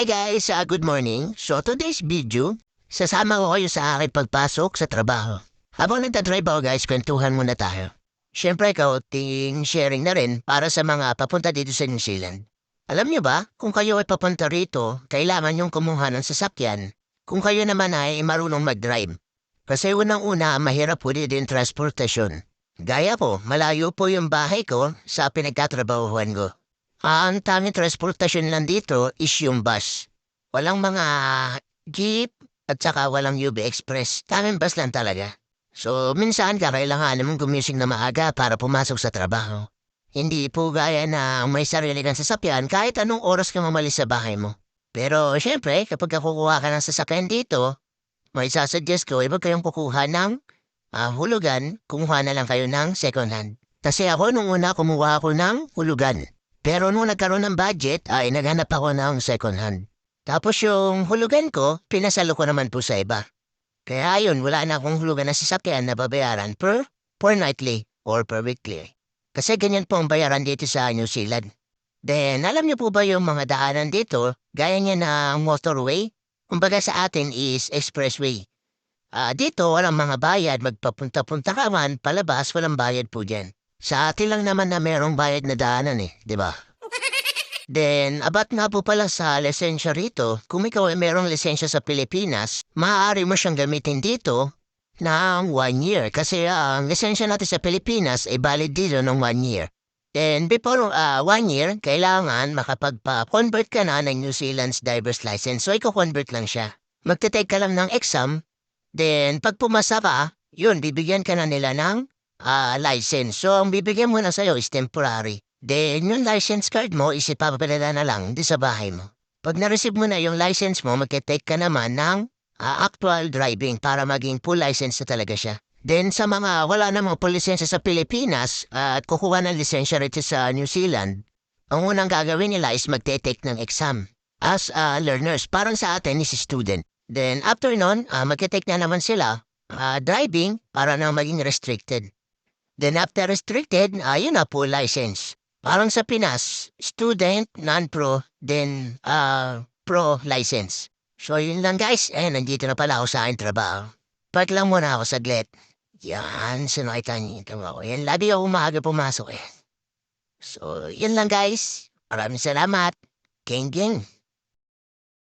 Hi guys, uh, good morning. So today's video, sasama ko kayo sa aking pagpasok sa trabaho. Habang nagdadrive ako guys, kwentuhan muna tayo. Siyempre kaunting sharing na rin para sa mga papunta dito sa New Zealand. Alam niyo ba, kung kayo ay papunta rito, kailangan yung kumuha ng sasakyan. Kung kayo naman ay marunong mag-drive. Kasi unang-una, mahirap po din transportasyon. Gaya po, malayo po yung bahay ko sa pinagtatrabahuhan ko. Ah, ang tanging transportasyon lang dito is yung bus. Walang mga jeep at saka walang UB Express. Tanging bus lang talaga. So, minsan kakailangan mong gumising na maaga para pumasok sa trabaho. Hindi po gaya na may sarili kang sasakyan kahit anong oras ka mamalis sa bahay mo. Pero syempre, kapag kukuha ka ng sasakyan dito, may sasuggest ko, huwag kayong kukuha ng ah, hulugan, kumuha na lang kayo ng second hand. Kasi ako nung una kumuha ako ng hulugan. Pero nung nagkaroon ng budget, ay naghanap ako ng second hand. Tapos yung hulugan ko, pinasalo ko naman po sa iba. Kaya yun, wala na akong hulugan na sasakyan na babayaran per fortnightly or per weekly. Kasi ganyan po ang bayaran dito sa New Zealand. Then, alam niyo po ba yung mga daanan dito, gaya niya ng motorway? Kumbaga sa atin is expressway. Ah, dito, walang mga bayad, magpapunta-punta ka man, palabas, walang bayad po dyan. Sa atin lang naman na merong bayad na daanan eh, di ba? Then, abat nga po pala sa lisensya rito, kung ikaw ay merong lisensya sa Pilipinas, maaari mo siyang gamitin dito ng one year. Kasi ang lisensya natin sa Pilipinas ay valid dito ng one year. Then, before uh, one year, kailangan makapagpa-convert ka na ng New Zealand's driver's license. So, iko-convert lang siya. Magte-take ka lang ng exam. Then, pag pumasa ka, yun, bibigyan ka na nila ng ah, license. So, ang bibigyan mo na sa'yo is temporary. Then, yung license card mo is ipapadala na lang di sa bahay mo. Pag na-receive mo na yung license mo, magte-take ka naman ng ah, actual driving para maging full license na talaga siya. Then sa mga wala namang full lisensya sa Pilipinas ah, at kukuha ng lisensya rito sa New Zealand, ang unang gagawin nila is magte-take ng exam as ah, learners. Parang sa atin is student. Then after nun, uh, magte-take na naman sila ah, driving para na maging restricted. Then after restricted, ayun na full license. Parang sa Pinas, student, non-pro, then uh, pro license. So yun lang guys, eh nandito na pala ako sa aking trabaho. Pat lang muna ako saglit. Yan, sinakita niyo ako. Yan, labi ako umaga pumasok eh. So, yan lang guys. Maraming salamat. King King.